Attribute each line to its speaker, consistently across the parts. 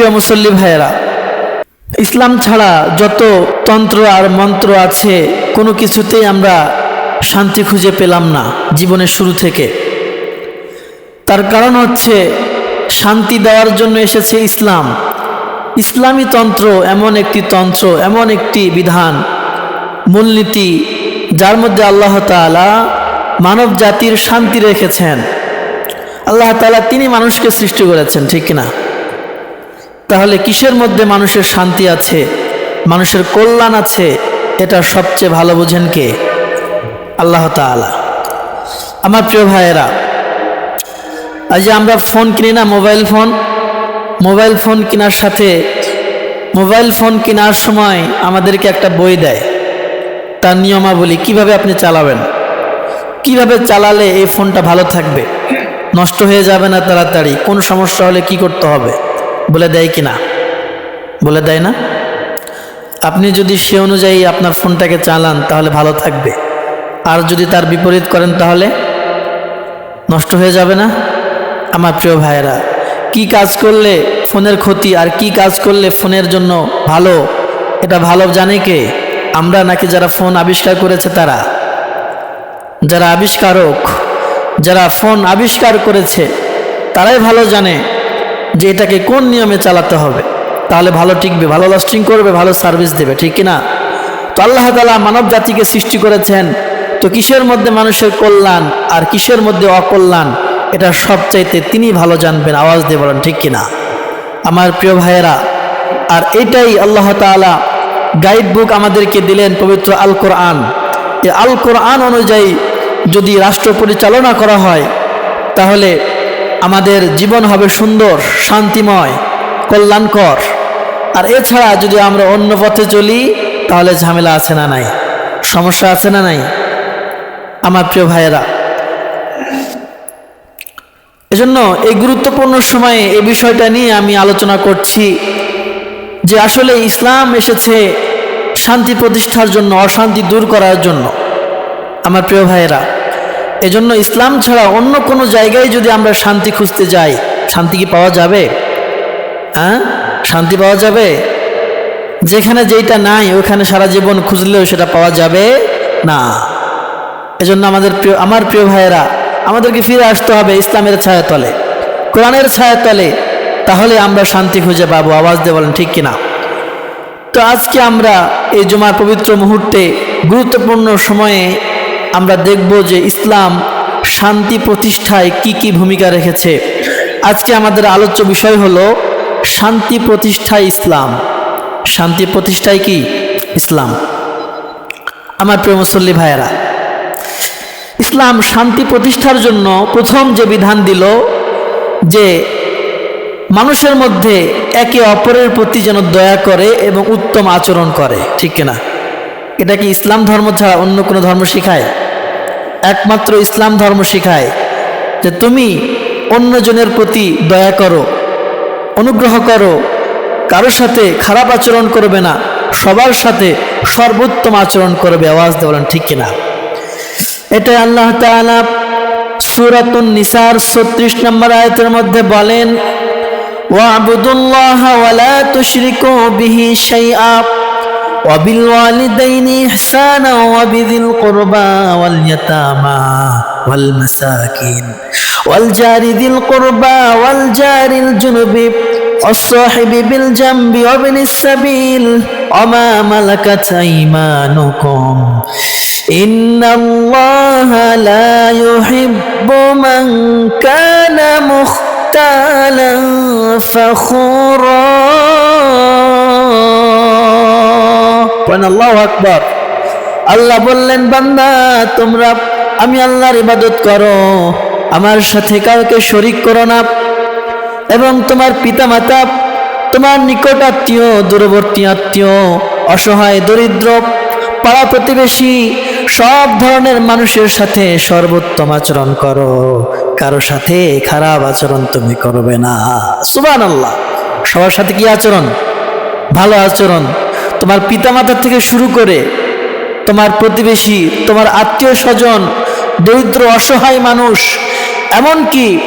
Speaker 1: প্রিয় মুসল্লি ভাইয়েরা, ইসলাম ছাড়া যত তন্ত্র আর মন্ত্র আছে, কোনো কিছুতেই আমরা শান্তি খুঁজে পেলাম না জীবনের শুরু থেকে। তার কারণ হচ্ছে শান্তি দেওয়ার জন্য এসেছে ইসলাম। ইসলামী তন্ত্র এমন একটি তন্ত্র, এমন একটি বিধান, মূলনীতি, যার মধ্যে আল্লাহ তাআলা মানব জাতির শান্তি রেখেছেন। আল্লাহ তাআলা তিনি মানুষকে সৃষ্টি করেছেন, ঠিক না তাহলে কিসের মধ্যে মানুষের শান্তি আছে? মানুষের কল্যাণ আছে? এটা সবচেয়ে ভালো বোঝেন কে? আল্লাহ তাআলা। আমার প্রিয় ভাইয়েরা, আজ আমরা ফোন কিনি না, মোবাইল ফোন। মোবাইল ফোন কেনার সাথে, মোবাইল ফোন কেনার সময় আমাদেরকে একটা বই দেয়। তার নিয়মাবলী, কীভাবে আপনি চালাবেন? কীভাবে চালালে এই ফোনটা ভালো থাকবে? নষ্ট হয়ে যাবে না তাড়াতাড়ি? কোন সমস্যা হলে কি করতে হবে? বলে দেয় কি না? বলে দেয় না? আপনি যদি সে অনুযায়ী আপনার ফোনটাকে চালান, তাহলে ভালো থাকবে। আর যদি তার বিপরীত করেন, তাহলে নষ্ট হয়ে যাবে না? আমার প্রিয় ভাইয়েরা, কি কাজ করলে ফোনের ক্ষতি আর কি কাজ করলে ফোনের জন্য ভালো, এটা ভালো জানে কে? আমরা নাকি যারা ফোন আবিষ্কার করেছে তারা? যারা আবিষ্কারক, যারা ফোন আবিষ্কার করেছে, তারাই ভালো জানে। যে এটাকে কোন নিয়মে চালাতে হবে? তাহলে ভালো টিকবে, ভালো লাস্টিং করবে, ভালো সার্ভিস দেবে, ঠিক না তো আল্লাহ তালা মানব জাতিকে সৃষ্টি করেছেন। তো কিসের মধ্যে মানুষের কল্যাণ আর কিসের মধ্যে অকল্যাণ? এটা সবচাইতে তিনি ভালো জানবেন, আওয়াজ দিয়ে বলেন, ঠিক কিনা? আমার প্রিয় ভাইয়েরা, আর এটাই আল্লাহ তাআলা গাইড বুক আমাদেরকে দিলেন পবিত্র আল কোরআন এই আল কোরআন অনুযায়ী যদি রাষ্ট্র পরিচালনা করা হয়, তাহলে আমাদের জীবন হবে সুন্দর, শান্তিময়, কল্যাণকর। আর এছাড়া যদি আমরা অন্য পথে চলি, তাহলে ঝামেলা আছে না নাই? সমস্যা আছে না নাই? আমার প্রিয় ভাইয়েরা, এজন্য এই গুরুত্বপূর্ণ সময়ে এই বিষয়টা নিয়ে আমি আলোচনা করছি যে আসলে ইসলাম এসেছে শান্তি প্রতিষ্ঠার জন্য, অশান্তি দূর করার জন্য। আমার প্রিয় ভাইয়েরা এজন্য ইসলাম ছাড়া অন্য কোনো জায়গায় যদি আমরা শান্তি খুঁজতে যাই, শান্তি কি পাওয়া যাবে? হ্যাঁ? শান্তি পাওয়া যাবে? যেখানে যেইটা নাই, ওখানে সারা জীবন খুঁজলেও সেটা পাওয়া যাবে না। এজন্য আমাদের প্রিয়, আমার প্রিয় ভাইয়েরা, আমাদেরকে ফিরে আসতে হবে ইসলামের ছায়াতলে। কোরআনের ছায়াতলে, তাহলে আমরা শান্তি খুঁজে পাবো। আওয়াজ দিয়ে বলেন, ঠিক কিনা? তো আজকে আমরা এই জমার পবিত্র মুহূর্তে গুরুত্বপূর্ণ সময়ে আমরা দেখব যে ইসলাম শান্তি প্রতিষ্ঠায় কি কি ভূমিকা রেখেছে। আজকে আমাদের আলোচ্য বিষয় হলো শান্তি প্রতিষ্ঠায় ইসলাম। শান্তি প্রতিষ্ঠায় কি? ইসলাম। আমার প্রিয় মুসল্লি ভাইয়েরা, ইসলাম শান্তি প্রতিষ্ঠার জন্য প্রথম যে বিধান দিল যে মানুষের মধ্যে একে অপরের প্রতি যেন দয়া করে এবং উত্তম আচরণ করে, ঠিক কিনা? এটা কি ইসলাম ধর্ম ছাড়া অন্য কোনো ধর্ম শিখায়? একমাত্র ইসলাম ধর্ম শিখায় যে তুমি অন্যজনের প্রতি দয়া করো, অনুগ্রহ করো, কারোর সাথে খারাপ আচরণ করবে না, সবার সাথে সর্বোত্তম আচরণ করবে। আওয়াজ দেওয়ালেন ঠিক কিনা? এটা আল্লাহ তাআলা সূরাতুন নিসার 36 নম্বর আয়াতের মধ্যে বলেন, ওয়াবুদুল্লাহ ওয়ালা তুশরিকু বিহি শাইআ। وبالوالدين إحسانا وبذي القربى واليتامى والمساكين والجار ذي القربى والجار الجنب والصاحب بالجنب وابن السبيل وما ملكت أيمانكم. إن الله لا يحب من كان مختالا فخورا. আল্লাহ আকবর? আল্লাহ বললেন, বান্দা, তোমরা, আমি আল্লাহর ইবাদত করো, আমার সাথে কাউকে শরিক করো না। এবং তোমার পিতামাতা, তোমার নিকট আত্মীয়, দূরবর্তী আত্মীয়, অসহায়, দরিদ্র, পাড়া প্রতিবেশী, সব ধরনের মানুষের সাথে সর্বোত্তম আচরণ করো। কারও সাথে খারাপ আচরণ তুমি করবে না। সুবান আল্লাহ সবার সাথে কি আচরণ? ভালো আচরণ। তোমার পিতামাতা থেকে শুরু করে তোমার প্রতিবেশী, তোমার আত্মীয় স্বজন, দরিদ্র, অসহায় মানুষ, এমনকি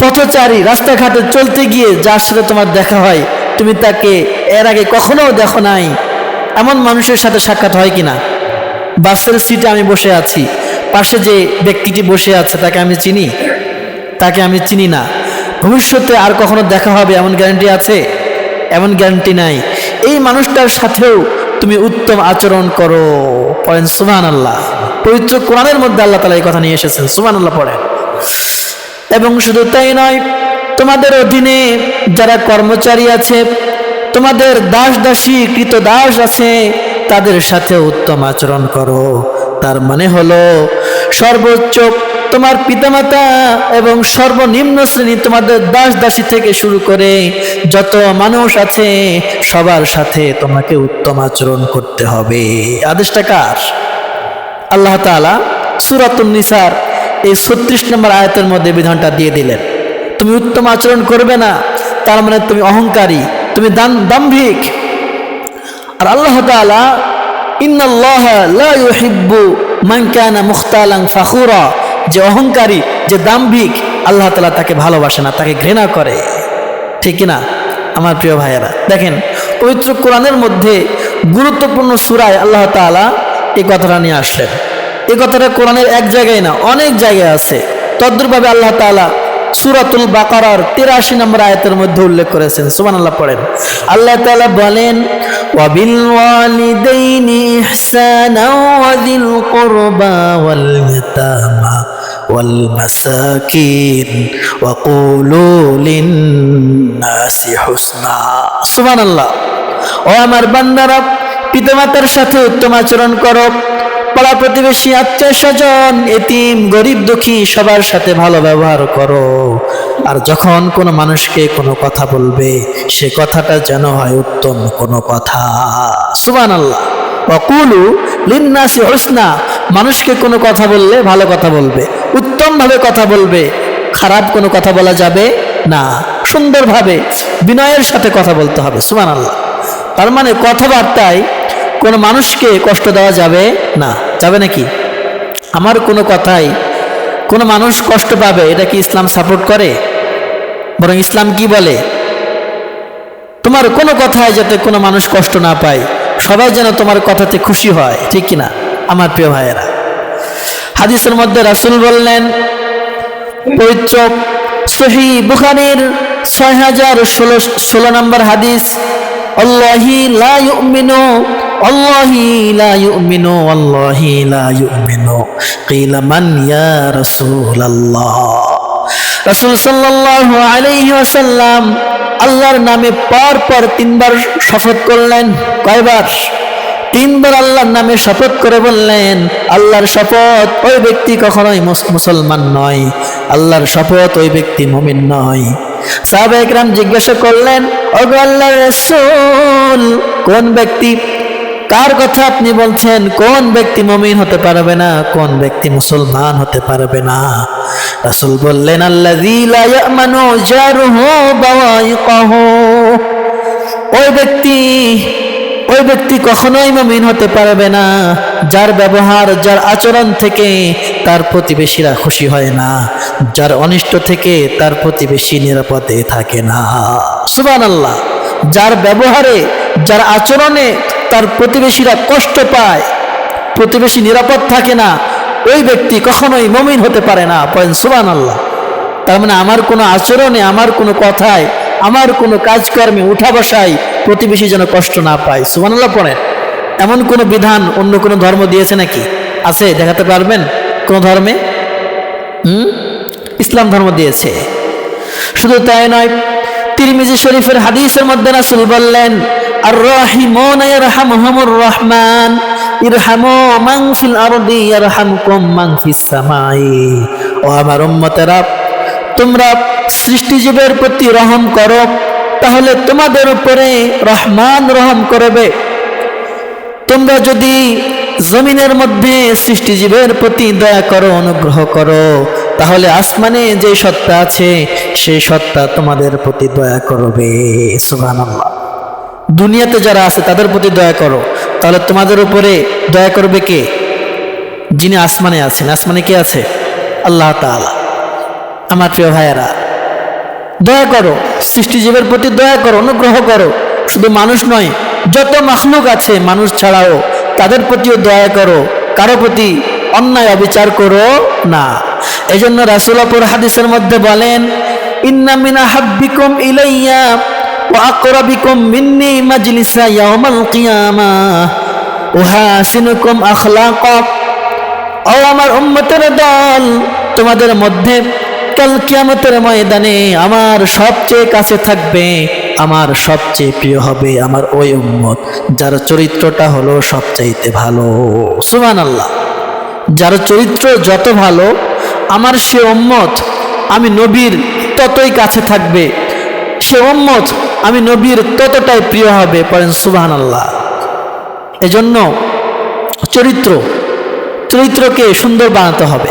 Speaker 1: পথচারী, রাস্তাঘাটে চলতে গিয়ে যার সাথে তোমার দেখা হয়, তুমি তাকে এর আগে কখনো দেখো নাই। এমন মানুষের সাথে সাক্ষাৎ হয় কিনা? বাসের সিটে আমি বসে আছি। পাশে যে ব্যক্তিটি বসে আছে, তাকে আমি চিনি। তাকে আমি চিনি না। ভবিষ্যতে আর কখনো দেখা হবে এমন গ্যারান্টি আছে? এমন গ্যারান্টি নাই। এই মানুষটার সাথেও তুমি উত্তম আচরণ করো, পড়েন সুমান আল্লাহ পবিত্র কোরআনের মধ্যে আল্লাহ তালা এই কথা নিয়ে এসেছেন সুমান আল্লাহ পড়েন। এবং শুধু তাই নয়, তোমাদের অধীনে যারা কর্মচারী আছে, তোমাদের দাস দাসী কৃত দাস আছে, তাদের সাথে উত্তম আচরণ করো। তার মানে হলো সর্বোচ্চ তোমার পিতামাতা এবং সর্বনিম্ন শ্রেণি তোমাদের দাস দাসী থেকে শুরু করে যত মানুষ আছে, সবার সাথে তোমাকে উত্তম আচরণ করতে হবে। আদেশটা কার? আল্লাহ সুরাতুন নিসার এই ছত্রিশ নম্বর আয়াতের মধ্যে বিধানটা দিয়ে দিলেন। তুমি উত্তম আচরণ করবে না, তার মানে তুমি অহংকারী, তুমি দান, দাম্ভিক। আর আল্লাহ তাআলা, ইন্নাল্লাহ লা ইউহিব্বু মান কানা মুখতালান ফাখুরা। যে অহংকারী, যে দাম্ভিক, আল্লাহ তালা তাকে ভালোবাসে না, তাকে ঘৃণা করে। ঠিক না? আমার প্রিয় ভাইয়েরা, দেখেন, পবিত্র কোরআনের মধ্যে গুরুত্বপূর্ণ সুরায় আল্লাহ তাআলা এই কথাটা নিয়ে আসলেন এই কথাটা কোরআনের এক জায়গায় না, অনেক জায়গায় আছে। তদ্রুপভাবে আল্লাহ তাআলা সুরাতুল বাকারার তিরাশি নম্বর আয়তের মধ্যে উল্লেখ করেছেন। সুমান আল্লাহ পড়েন। আল্লাহ তাআলা বলেন ওয়ালিদাইনি ইহসানা ওয়াযিল কুরবা মাসাকিন ওয়া কুলু লিন-নাসি হুসনা সুবহানাল্লাহ। ও আমার বান্দারা, পিতামাতার সাথে উত্তম আচরণ করো। পাড়া প্রতিবেশী, আত্মীয় স্বজন, এতিম, গরিব, দুঃখী, সবার সাথে ভালো ব্যবহার করো। আর যখন কোনো মানুষকে কোনো কথা বলবে, সে কথাটা যেন হয় উত্তম কোনো কথা। সুবান আল্লাহ অকুলু লিন্নাসি হোসনা, মানুষকে কোনো কথা বললে ভালো কথা বলবে, উত্তমভাবে কথা বলবে, খারাপ কোনো কথা বলা যাবে না, সুন্দরভাবে, বিনয়ের সাথে কথা বলতে হবে সুমান আল্লাহ তার মানে কথাবার্তায় কোনো মানুষকে কষ্ট দেওয়া যাবে না, যাবে নাকি? আমার কোনো কথাই কোনো মানুষ কষ্ট পাবে, এটা কি ইসলাম সাপোর্ট করে? বরং ইসলাম কি বলে? তোমার কোনো কথায় যাতে কোনো মানুষ কষ্ট না পায় সবাই যেন তোমার কথাতে খুশি হয়, ঠিক কিনা আমার প্রিয় ভাইয়েরা। হাদিসের মধ্যে রাসূল বললেন, পবিত্র সহি বুখারীর ছয় হাজার ষোলো ষোলো নম্বর হাদিস, আল্লাহি লা ইউমিনু, আল্লাহি লা ইউমিনু, আল্লাহি লা ইউমিনু। কিলা মান ইয়া রাসূলুল্লাহ। রাসূল সাল্লাল্লাহু আলাইহি আসাল্লাম আল্লাহর নামে পর পর তিনবার শপথ করলেন। কয়বার? তিনবার আল্লাহর নামে শপথ করে বললেন, আল্লাহর শপথ ওই ব্যক্তি কখনোই মুস- মুসলমান নয়। আল্লাহর শপথ ওই ব্যক্তি মুমিন নয়। সাহাবা একরাম জিজ্ঞাসা করলেন, ওগো আল্লাহর রাসূল, কোন ব্যক্তি কার কথা আপনি বলছেন? কোন ব্যক্তি মমিন হতে পারবে না, কোন ব্যক্তি মুসলমান হতে পারবে না? রাসূল বললেন বাওয়াইকাহু। ওই ব্যক্তি ওই ব্যক্তি কখনোই মমিন হতে পারবে না। যার ব্যবহার, যার আচরণ থেকে তার প্রতিবেশীরা খুশি হয় না। যার অনিষ্ট থেকে তার প্রতিবেশী নিরাপদে থাকে না। সুবান আল্লাহ যার ব্যবহারে, যার আচরণে তার প্রতিবেশীরা কষ্ট পায়। প্রতিবেশী নিরাপদ থাকে না। ওই ব্যক্তি কখনোই মমিন হতে পারে না। পয়েন সুবান আল্লাহ তার মানে আমার কোনো আচরণে, আমার কোনো কথায়, আমার কোনো কাজকর্মে উঠা বসায় প্রতিবেশী যেন কষ্ট না পায়। সুবহানাল্লাহ পড়েন, এমন কোনো বিধান অন্য কোনো ধর্ম দিয়েছে নাকি? আছে, দেখাতে পারবেন? কোন ধর্মে? হুম? ইসলাম ধর্ম দিয়েছে। শুধু তাই নয়, তিরমিজি শরীফের হাদিসের মধ্যে রাসূল বললেন আর রাহিমুন রহমান ইরহামু মান আরদি ইয়ারহামকুম মান ফিস সামাই ও আমার উম্মতেরা, তোমরা সৃষ্টিজীবের প্রতি রহম করো, তাহলে তোমাদের উপরে রহমান রহম করবে। তোমরা যদি জমিনের মধ্যে সৃষ্টিজীবের প্রতি দয়া করো, অনুগ্রহ করো, তাহলে আসমানে যে সত্তা আছে, সেই সত্তা তোমাদের প্রতি দয়া করবে। সুবহানাল্লাহ। দুনিয়াতে যারা আছে তাদের প্রতি দয়া করো। তাহলে তোমাদের উপরে দয়া করবে কে? যিনি আসমানে আছেন। আসমানে কে আছে? আল্লাহ তাআলা। আমার প্রিয় ভাইয়েরা, দয়া করো। সৃষ্টিজীবের প্রতি দয়া করো, অনুগ্রহ করো। শুধু মানুষ নয়, যত মাখলুক আছে মানুষ ছাড়াও তাদের প্রতিও দয়া করো। কারও প্রতি অন্যায় অবিচার করো না। এই জন্য রাসুলাপুর হাদিসের মধ্যে বলেন, ইন্না মিনা হাব্বিকুম ইলাইয়া। ও আমার উম্মতের দল, তোমাদের মধ্যে কাল কিয়ামতের ময়দানে আমার সবচেয়ে কাছে থাকবে, আমার সবচেয়ে প্রিয় হবে আমার ওই উম্মত, যার চরিত্রটা হলো সবচাইতে ভালো। সুমান আল্লাহ যার চরিত্র যত ভালো, আমার সে উম্মত আমি নবীর ততই কাছে থাকবে। সে উম্মত আমি নবীর ততটাই প্রিয় হবে পড়েন সুবাহান আল্লাহ এজন্য চরিত্র, চরিত্রকে সুন্দর বানাতে হবে।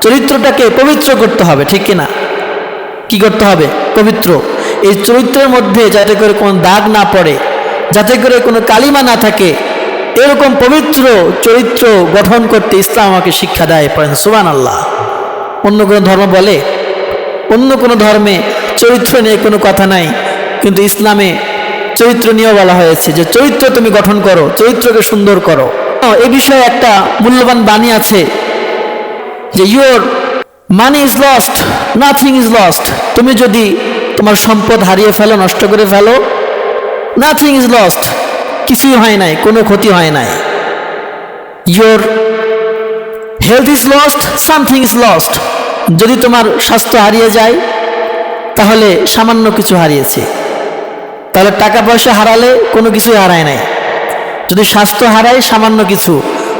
Speaker 1: চরিত্রটাকে পবিত্র করতে হবে, ঠিক কিনা? কি করতে হবে? পবিত্র। এই চরিত্রের মধ্যে যাতে করে কোনো দাগ না পড়ে, যাতে করে কোনো কালিমা না থাকে, এরকম পবিত্র চরিত্র গঠন করতে ইসলাম আমাকে শিক্ষা দেয়, পড়েন সুবান আল্লাহ অন্য কোনো ধর্ম বলে? অন্য কোনো ধর্মে চরিত্র নিয়ে কোনো কথা নাই। কিন্তু ইসলামে চরিত্র নিয়েও বলা হয়েছে যে চরিত্র তুমি গঠন করো, চরিত্রকে সুন্দর করো। এ বিষয়ে একটা মূল্যবান বাণী আছে যে your money is lost nothing is lost তুমি যদি তোমার সম্পদ হারিয়ে ফেলো, নষ্ট করে ফেলো নাথিং ইজ লস্ট কিছুই হয় নাই, কোনো ক্ষতি হয় নাই। Your health is lost something is lost যদি তোমার স্বাস্থ্য হারিয়ে যায়, তাহলে সামান্য কিছু হারিয়েছে। তাহলে টাকা পয়সা হারালে কোনো কিছুই হারায় নাই। যদি স্বাস্থ্য হারায় সামান্য কিছু,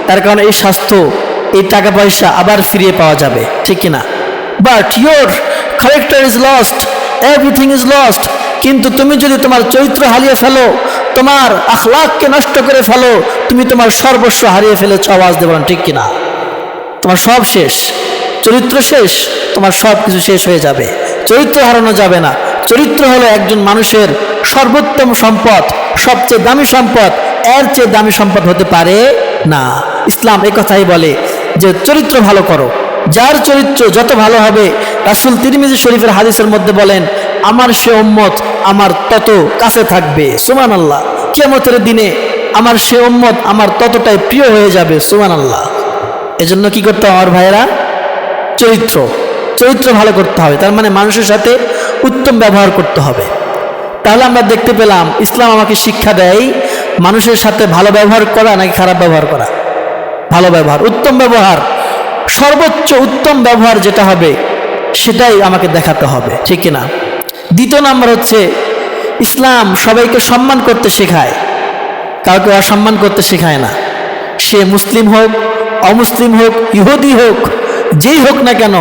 Speaker 1: তার কারণে এই স্বাস্থ্য, এই টাকা পয়সা আবার ফিরিয়ে পাওয়া যাবে, ঠিক কিনা? But your character is lost everything is lost কিন্তু তুমি যদি তোমার চরিত্র হারিয়ে ফেলো, তোমার আখলাককে নষ্ট করে ফেলো, তুমি তোমার সর্বস্ব হারিয়ে ফেলেছ, আওয়াজ না ঠিক কিনা? তোমার সব শেষ, চরিত্র শেষ, তোমার সব কিছু শেষ হয়ে যাবে, চরিত্র হারানো যাবে না। চরিত্র হলো একজন মানুষের সর্বোত্তম সম্পদ, সবচেয়ে দামি সম্পদ, এর চেয়ে দামি সম্পদ হতে পারে না। ইসলাম এই কথাই বলে যে, চরিত্র ভালো করো। যার চরিত্র যত ভালো হবে, রাসুল তিরমিজি শরীফের হাদিসের মধ্যে বলেন, আমার সে উম্মত আমার তত কাছে থাকবে। সুমান আল্লাহ কেমতের দিনে আমার সে উম্মত আমার ততটাই প্রিয় হয়ে যাবে সুমান আল্লাহ এজন্য কি করতে হবে আমার ভাইয়েরা? চরিত্র। চরিত্র ভালো করতে হবে। তার মানে মানুষের সাথে উত্তম ব্যবহার করতে হবে। তাহলে আমরা দেখতে পেলাম, ইসলাম আমাকে শিক্ষা দেয়, মানুষের সাথে ভালো ব্যবহার করা নাকি খারাপ ব্যবহার করা? ভালো ব্যবহার, উত্তম ব্যবহার। সর্বোচ্চ উত্তম ব্যবহার যেটা হবে, সেটাই আমাকে দেখাতে হবে, ঠিক না? দ্বিতীয় নাম্বার হচ্ছে, ইসলাম সবাইকে সম্মান করতে শেখায়। কাউকে অসম্মান করতে শেখায় না। সে মুসলিম হোক, অমুসলিম হোক, ইহুদি হোক, যেই হোক না কেন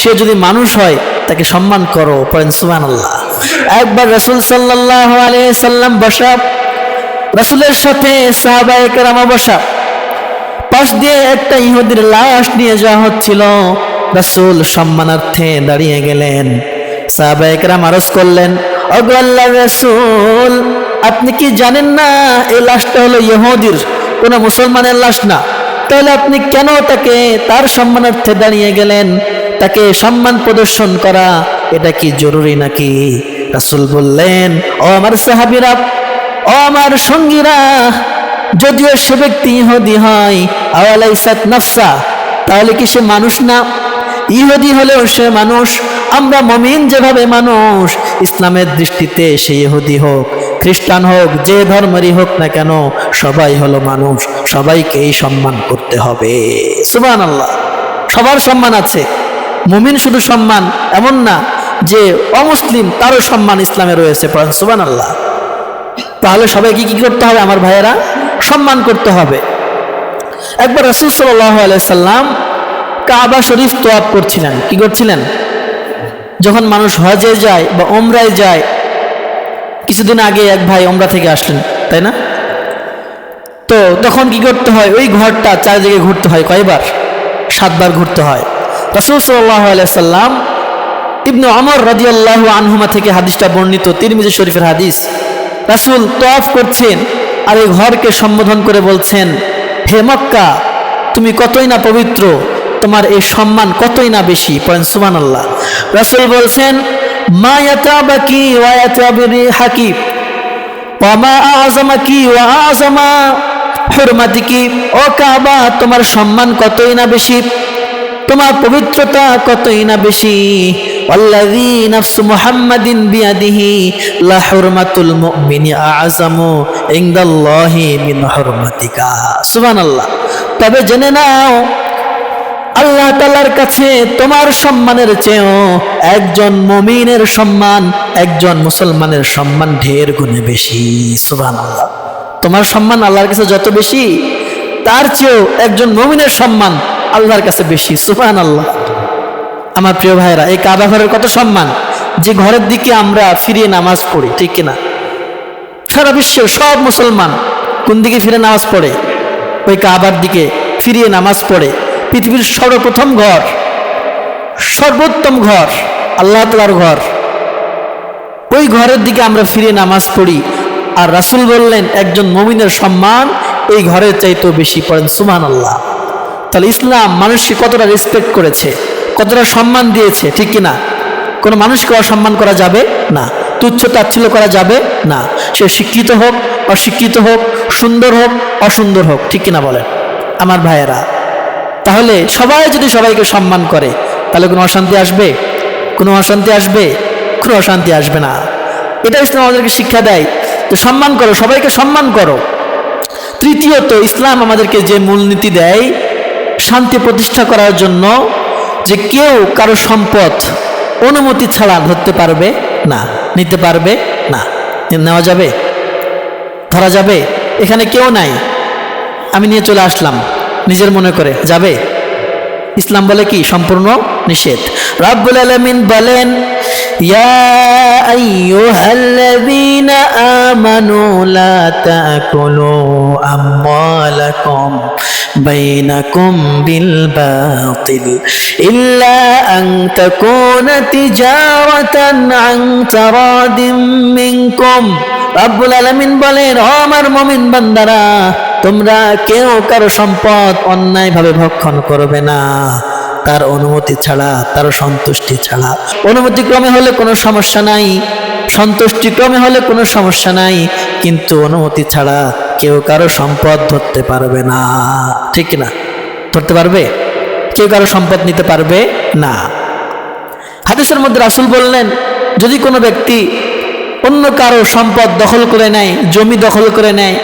Speaker 1: সে যদি মানুষ হয়, তাকে সম্মান করো পয়েন সুমান আল্লাহ একবার রসুল সাল্লাহ সাল্লাম বসা, রসুলের সাথে সাহাবায়কেরামা বসা, পাশ দিয়ে একটা ইহুদির লাশ নিয়ে যাওয়া হচ্ছিল। রসুল সম্মানার্থে দাঁড়িয়ে গেলেন। সাহাবায়করাম আরজ করলেন অগো আল্লাহ রসুল, আপনি কি জানেন না এই লাশটা হলো ইহুদির? কোনো মুসলমানের লাশ না। তাহলে আপনি কেন তাকে তার সম্মানার্থে দাঁড়িয়ে গেলেন? তাকে সম্মান প্রদর্শন করা, এটা কি জরুরি নাকি? রাসুল বললেন, ও আমার সাহাবিরা, ও আমার সঙ্গীরা, যদিও সে ব্যক্তি ইহুদি হয় আওয়ালাইসাত নাফসা, তাহলে কি সে মানুষ না? ইহুদি হলেও সে মানুষ, আমরা মমিন যেভাবে মানুষ, ইসলামের দৃষ্টিতে সে ইহুদি হোক, খ্রিস্টান হোক, যে ধর্মেরই হোক না কেন, সবাই হলো মানুষ, সবাইকেই সম্মান করতে হবে। সুবান আল্লাহ সবার সম্মান আছে। মুমিন শুধু সম্মান এমন না যে অমুসলিম তারও সম্মান ইসলামে রয়েছে সুবান আল্লাহ তাহলে সবাইকে কি করতে হবে আমার ভাইয়েরা? সম্মান করতে হবে। একবার রসুল সাল্লাম কাবা শরীফ তোয়াব করছিলেন। কি করছিলেন? যখন মানুষ হজে যায় বা ওমরায় যায়, কিছুদিন আগে এক ভাই ওমরা থেকে আসলেন, তাই না? তো তখন কি করতে হয়? ওই ঘরটা চারিদিকে ঘুরতে হয় কয়বার? সাতবার ঘুরতে হয়। রসুল সাল্লাম ইবনু আমর রাজিয়াল্লাহ আনহুমা থেকে হাদিসটা বর্ণিত, তিরমিজি শরীফের হাদিস। রাসুল তফ করছেন আর এই ঘরকে সম্বোধন করে বলছেন, হে মক্কা, তুমি কতই না পবিত্র, তোমার এই সম্মান কতই না বেশি? পয়েন্ট সুমান আল্লাহ রাসুল বলছেন, মা ওয়া আজমাকি ওয়া ও তোমার সম্মান কতই না বেশি? তোমার পবিত্রতা কতই না বেশি? তবে জেনে নাও, আল্লাহ তালার কাছে তোমার সম্মানের চেয়েও একজন মমিনের সম্মান, একজন মুসলমানের সম্মান ঢের গুণে বেশি। সুবান আল্লাহ তোমার সম্মান আল্লাহর কাছে যত বেশি, তার চেয়েও একজন মমিনের সম্মান আল্লাহর কাছে বেশি সুবান আল্লাহ আমার প্রিয় ভাইরা এই কাবা ঘরের কত সম্মান? যে ঘরের দিকে আমরা ফিরিয়ে নামাজ পড়ি, ঠিক কিনা? সারা বিশ্বের সব মুসলমান কোন দিকে ফিরে নামাজ পড়ে? ওই কাবার দিকে ফিরিয়ে নামাজ পড়ে। পৃথিবীর সর্বপ্রথম ঘর, সর্বোত্তম ঘর, আল্লাহ তালার ঘর। ওই ঘরের দিকে আমরা ফিরে নামাজ পড়ি। আর রাসুল বললেন, একজন মমিনের সম্মান এই ঘরের চাইতেও বেশি পড়েন সুমান আল্লাহ তাহলে ইসলাম মানুষকে কতটা রেসপেক্ট করেছে, কতটা সম্মান দিয়েছে, ঠিক কি না কোনো মানুষকে অসম্মান করা যাবে না, তুচ্ছ তাচ্ছিল্য করা যাবে না। সে শিক্ষিত হোক, অশিক্ষিত হোক, সুন্দর হোক, অসুন্দর হোক, ঠিক কিনা বলেন? আমার ভাইয়েরা, তাহলে সবাই যদি সবাইকে সম্মান করে, তাহলে কোনো অশান্তি আসবে? কোনো অশান্তি আসবে? কোনো অশান্তি আসবে না। এটা ইসলাম আমাদেরকে শিক্ষা দেয় তো সম্মান করো, সবাইকে সম্মান করো। তৃতীয়ত, ইসলাম আমাদেরকে যে মূলনীতি দেয় শান্তি প্রতিষ্ঠা করার জন্য যে কেউ কারও সম্পদ, অনুমতি ছাড়া ধরতে পারবে না, নিতে পারবে না। নেওয়া যাবে? ধরা যাবে? এখানে কেউ নাই। আমি নিয়ে চলে আসলাম। নিজের মনে করে, যাবে? ইসলাম বলে কি? সম্পূর্ণ নিষেধ। রাব্বুল আলামিন বলেন আইয়ুহাল্লাযীনা আমানু লা তাকুলু আমওয়ালাকুম বাইনাকুম বিল বাতিল ইল্লা আন তাকুনা তিজারাতান আন তারাদিম মিনকুম রাব্বুল আলামিন বলেন ও আমার মুমিন বান্দারা, তোমরা কেউ কারও সম্পদ অন্যায়ভাবে ভক্ষণ করবে না। তার অনুমতি ছাড়া, তার সন্তুষ্টি ছাড়া। অনুমতি ক্রমে হলে কোনো সমস্যা নাই, সন্তুষ্টি ক্রমে হলে কোনো সমস্যা নাই, কিন্তু অনুমতি ছাড়া কেউ কারও সম্পদ ধরতে পারবে না। ঠিক না? ধরতে পারবে? কেউ কারও সম্পদ নিতে পারবে না। হাদিসের মধ্যে রাসুল বললেন, যদি কোনো ব্যক্তি অন্য কারও সম্পদ দখল করে নেয়, জমি দখল করে নেয়,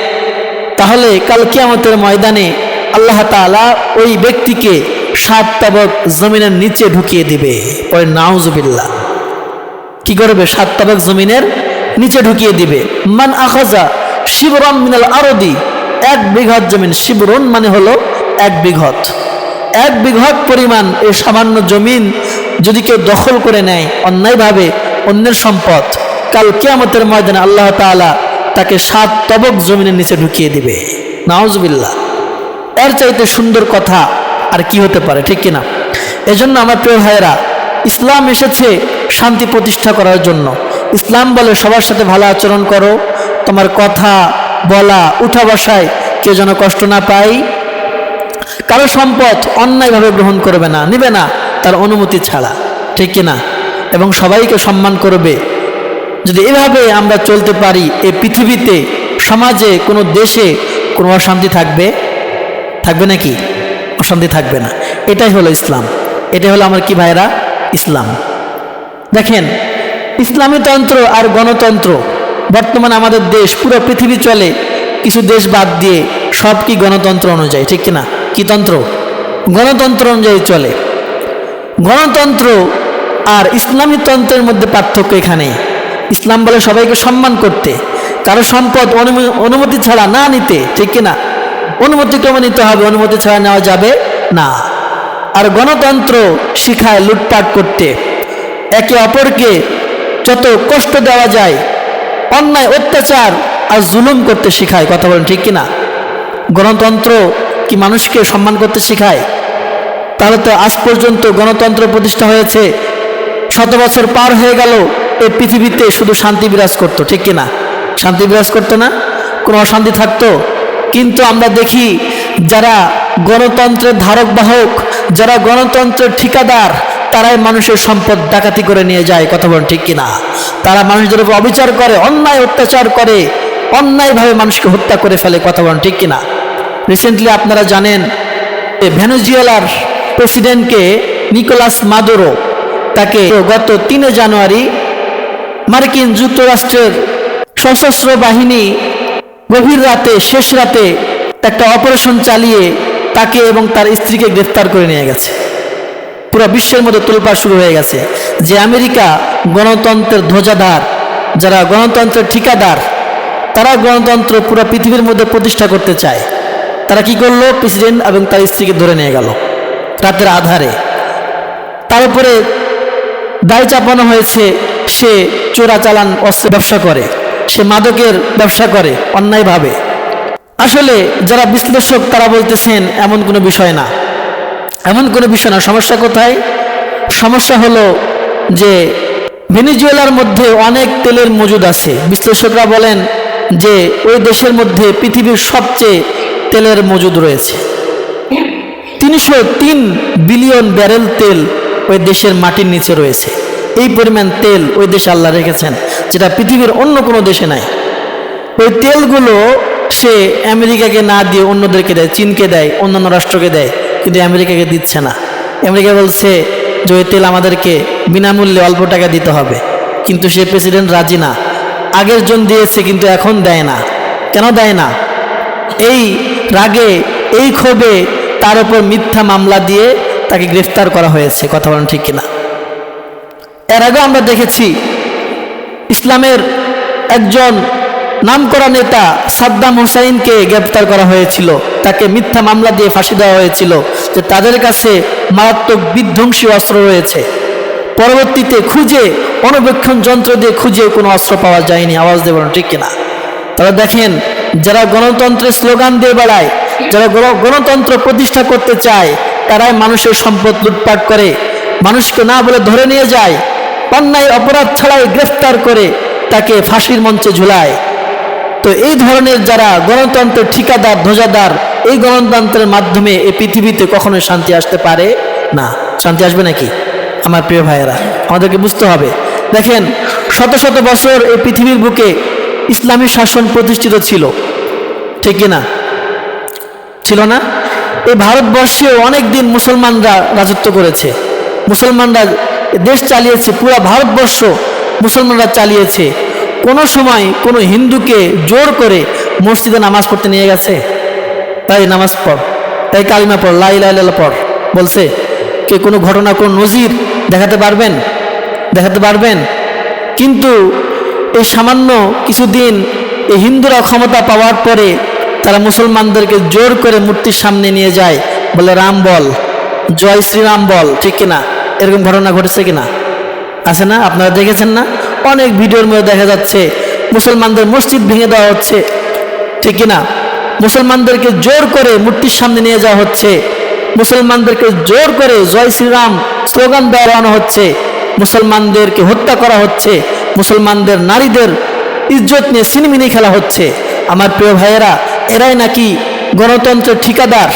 Speaker 1: তাহলে কাল কিয়ামতের ময়দানে আল্লাহ তাআলা ওই ব্যক্তিকে সাত তাবক জমিনের নিচে ঢুকিয়ে দিবে। পরে নাউজুবিল্লাহ। কি করবে? সাত তাবক জমিনের নিচে ঢুকিয়ে দিবে। মান আখাজা শিবরম মিনাল আরদি, এক বিঘত জমিন। শিবরন মানে হলো এক বিঘত। এক বিঘত পরিমাণ এই সামান্য জমিন যদি কেউ দখল করে নেয় অন্যায়ভাবে অন্যের সম্পদ, কাল কেয়ামতের ময়দানে আল্লাহ তাআলা তাকে সাত তবক জমিনের নিচে ঢুকিয়ে দিবে। নাউজবিল্লাহ। এর চাইতে সুন্দর কথা আর কি হতে পারে, ঠিক কিনা? এজন্য আমার প্রিয় ভাইয়েরা, ইসলাম এসেছে শান্তি প্রতিষ্ঠা করার জন্য। ইসলাম বলে সবার সাথে ভালো আচরণ করো, তোমার কথা বলা, উঠা বসায় কেউ যেন কষ্ট না পায়। কারও সম্পদ অন্যায়ভাবে গ্রহণ করবে না, নিবে না, তার অনুমতি ছাড়া, ঠিক কিনা? এবং সবাইকে সম্মান করবে। যদি এভাবে আমরা চলতে পারি, এ পৃথিবীতে, সমাজে, কোনো দেশে কোনো অশান্তি থাকবে? থাকবে নাকি? অশান্তি থাকবে না। এটাই হলো ইসলাম। এটাই হলো আমার কি ভাইরা ইসলাম। দেখেন, ইসলামী তন্ত্র আর গণতন্ত্র বর্তমানে আমাদের দেশ, পুরো পৃথিবী চলে, কিছু দেশ বাদ দিয়ে সব কি গণতন্ত্র অনুযায়ী, ঠিক কিনা? কি তন্ত্র? গণতন্ত্র অনুযায়ী চলে। গণতন্ত্র আর ইসলামী তন্ত্রের মধ্যে পার্থক্য এখানে। ইসলাম বলে সবাইকে সম্মান করতে। কারও সম্পদ অনুমতি ছাড়া না নিতে, ঠিক কিনা? অনুমতি ক্রমে নিতে হবে, অনুমতি ছাড়া নেওয়া যাবে না। আর গণতন্ত্র শিখায় লুটপাট করতে। একে অপরকে যত কষ্ট দেওয়া যায়, অন্যায়, অত্যাচার আর জুলুম করতে শেখায়। কথা বলেন ঠিক কিনা? গণতন্ত্র কি মানুষকে সম্মান করতে শেখায়? তাহলে তো আজ পর্যন্ত গণতন্ত্র প্রতিষ্ঠা হয়েছে। শত বছর পার হয়ে গেল, এই পৃথিবীতে শুধু শান্তি বিরাজ করতো, ঠিক কিনা? শান্তি বিরাজ করতো না? কোনো অশান্তি থাকতো? কিন্তু আমরা দেখি যারা গণতন্ত্রের ধারক বাহক যারা গণতন্ত্রের ঠিকাদার, তারাই মানুষের সম্পদ ডাকাতি করে নিয়ে যায়, কথা বলেন ঠিক কিনা? তারা মানুষদের উপর অবিচার করে, অন্যায় অত্যাচার করে, অন্যায়ভাবে মানুষকে হত্যা করে ফেলে, কথা বলেন ঠিক কিনা? রিসেন্টলি আপনারা জানেন ভেনেজুয়েলার প্রেসিডেন্টকে নিকোলাস মাদুরো তাকে গত তিনে জানুয়ারি মার্কিন যুক্তরাষ্ট্রের সশস্ত্র বাহিনী গভীর রাতে, শেষ রাতে একটা অপারেশন চালিয়ে তাকে এবং তার স্ত্রীকে গ্রেফতার করে নিয়ে গেছে। পুরো বিশ্বের মধ্যে তোলপাড় শুরু হয়ে গেছে যে আমেরিকা গণতন্ত্রের ধ্বজাধার, যারা গণতন্ত্রের ঠিকাদার, তারা গণতন্ত্র পুরো পৃথিবীর মধ্যে প্রতিষ্ঠা করতে চায়। তারা কি করল? প্রেসিডেন্ট এবং তার স্ত্রীকে ধরে নিয়ে গেল রাতের আধারে। তার উপরে দায় চাপানো হয়েছে, সে চোরাচালান অস্ত্র ব্যবসা করে। সে মাদকের ব্যবসা করে অন্যায়ভাবে আসলে যারা বিশ্লেষক, তারা বলতেছেন, এমন কোনো বিষয় না। এমন কোনো বিষয় না। সমস্যা কোথায়? সমস্যা হলো যে ভেনিজুয়েলার মধ্যে অনেক তেলের মজুদ আছে। বিশ্লেষকরা বলেন যে ওই দেশের মধ্যে পৃথিবীর সবচেয়ে তেলের মজুদ রয়েছে। তিনশো তিন বিলিয়ন ব্যারেল তেল ওই দেশের মাটির নিচে রয়েছে। এই পরিমাণ তেল ওই দেশে আল্লাহ রেখেছেন, যেটা পৃথিবীর অন্য কোনো দেশে নাই। ওই তেলগুলো সে আমেরিকাকে না দিয়ে অন্যদেরকে দেয়, চীনকে দেয়, অন্যান্য রাষ্ট্রকে দেয়, কিন্তু আমেরিকাকে দিচ্ছে না। আমেরিকা বলছে যে, ওই তেল আমাদেরকে বিনামূল্যে অল্প টাকা দিতে হবে। কিন্তু সে প্রেসিডেন্ট রাজি না। আগের জন দিয়েছে, কিন্তু এখন দেয় না। কেন দেয় না? এই রাগে, এই ক্ষোভে তার উপর মিথ্যা মামলা দিয়ে তাকে গ্রেফতার করা হয়েছে, কথা বলেন ঠিক কিনা। এর আগে আমরা দেখেছি ইসলামের একজন নামকরা নেতা সাদ্দাম হুসাইনকে গ্রেপ্তার করা হয়েছিল। তাকে মিথ্যা মামলা দিয়ে ফাঁসি দেওয়া হয়েছিল যে তাদের কাছে মারাত্মক বিধ্বংসী অস্ত্র রয়েছে। পরবর্তীতে খুঁজে অণুবীক্ষণ যন্ত্র দিয়ে খুঁজে কোনো অস্ত্র পাওয়া যায়নি। আওয়াজ দেবেন ঠিক কিনা? তারা দেখেন, যারা গণতন্ত্রের স্লোগান দিয়ে বেড়ায়, যারা গণ- গণতন্ত্র প্রতিষ্ঠা করতে চায়, তারাই মানুষের সম্পদ লুটপাট করে। মানুষকে না বলে ধরে নিয়ে যায় অন্যায় অপরাধ ছাড়াই গ্রেফতার করে তাকে ফাঁসির মঞ্চে ঝুলায়। তো এই ধরনের যারা গণতন্ত্রের ঠিকাদার, ধ্বজাদার, এই গণতন্ত্রের মাধ্যমে এই পৃথিবীতে কখনো শান্তি আসতে পারে না। শান্তি আসবে নাকি? আমার প্রিয় ভাইয়েরা, আমাদেরকে বুঝতে হবে। দেখেন, শত শত বছর এই পৃথিবীর বুকে ইসলামী শাসন প্রতিষ্ঠিত ছিল। ঠিক না ছিল না? এই ভারতবর্ষেও অনেক দিন মুসলমানরা রাজত্ব করেছে। মুসলমানরা দেশ চালিয়েছে, পুরো ভারতবর্ষ মুসলমানরা চালিয়েছে। কোনো সময় কোনো হিন্দুকে জোর করে মসজিদে নামাজ পড়তে নিয়ে গেছে? তাই নামাজ পড়, তাই কালিমা পড় লাই লাই পড়। বলছে, কে কোনো ঘটনা, কোন নজির দেখাতে পারবেন? দেখাতে পারবেন? কিন্তু এই সামান্য কিছুদিন এই হিন্দুরা ক্ষমতা পাওয়ার পরে তারা মুসলমানদেরকে জোর করে মূর্তির সামনে নিয়ে যায়। বলে, রাম বল, জয় শ্রীরাম বল। ঠিক কিনা? এরকম ঘটনা ঘটেছে কিনা? আছে না? আপনারা দেখেছেন না? অনেক ভিডিওর মধ্যে দেখা যাচ্ছে, মুসলমানদের মসজিদ ভেঙে দেওয়া হচ্ছে। ঠিক কিনা? মুসলমানদেরকে জোর করে মূর্তির সামনে নিয়ে যাওয়া হচ্ছে। মুসলমানদেরকে জোর করে জয় শ্রীরাম স্লোগান দেওয়ানো হচ্ছে। মুসলমানদেরকে হত্যা করা হচ্ছে। মুসলমানদের নারীদের ইজ্জত নিয়ে সিনেমিনি খেলা হচ্ছে। আমার প্রিয় ভাইয়েরা, এরাই নাকি গণতন্ত্রের ঠিকাদার?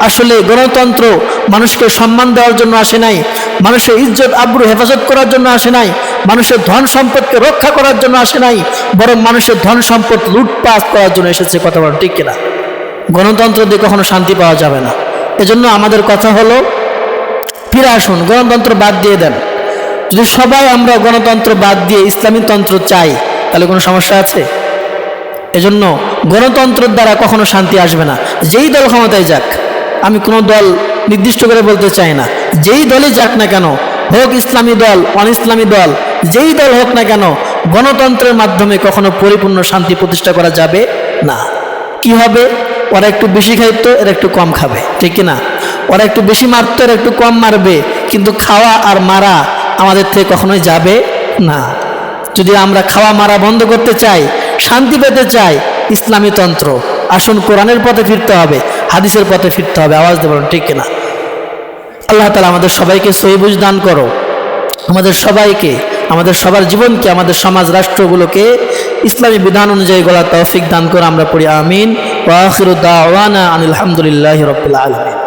Speaker 1: আসলে গণতন্ত্র মানুষকে সম্মান দেওয়ার জন্য আসে নাই, মানুষের ইজ্জত, আব্রু, হেফাজত করার জন্য আসে নাই, মানুষের ধন সম্পদকে রক্ষা করার জন্য আসে নাই, বরং মানুষের ধন সম্পদ লুটপাট করার জন্য এসেছে, কথা বলেন ঠিক কিনা? গণতন্ত্র দিয়ে কখনো শান্তি পাওয়া যাবে না। এজন্য আমাদের কথা হলো, ফিরে আসুন, গণতন্ত্র বাদ দিয়ে দেন। যদি সবাই আমরা গণতন্ত্র বাদ দিয়ে ইসলামী তন্ত্র চাই, তাহলে কোনো সমস্যা আছে? এজন্য গণতন্ত্রের দ্বারা কখনো শান্তি আসবে না। যেই দল ক্ষমতায় যাক। আমি কোনো দল নির্দিষ্ট করে বলতে চাই না। যেই দলই যাক না কেন, হোক ইসলামী দল অন ইসলামী দল, যেই দল হোক না কেন, গণতন্ত্রের মাধ্যমে কখনো পরিপূর্ণ শান্তি প্রতিষ্ঠা করা যাবে না। কি হবে? ওরা একটু বেশি খাইতো, এরা একটু কম খাবে, ঠিক না? ওরা একটু বেশি মারতো, এরা একটু কম মারবে, কিন্তু খাওয়া আর মারা আমাদের থেকে কখনোই যাবে না। যদি আমরা খাওয়া মারা বন্ধ করতে চাই, শান্তি পেতে চাই, ইসলামী তন্ত্র, আসুন কোরআনের পথে ফিরতে হবে। হাদিসের পথে ফিরতে হবে, আওয়াজ দেবেন ঠিক কিনা? আল্লাহ তালা আমাদের সবাইকে সহিবুজ দান করো। আমাদের সবাইকে, আমাদের সবার জীবনকে, আমাদের সমাজ, রাষ্ট্রগুলোকে ইসলামী বিধান অনুযায়ী গলা তৌফিক দান করে, আমরা পড়ি, আমিন। ওয়াখিরুদ্দাওয়ানা আনিল আলহামদুলিল্লাহ রবিল আলমী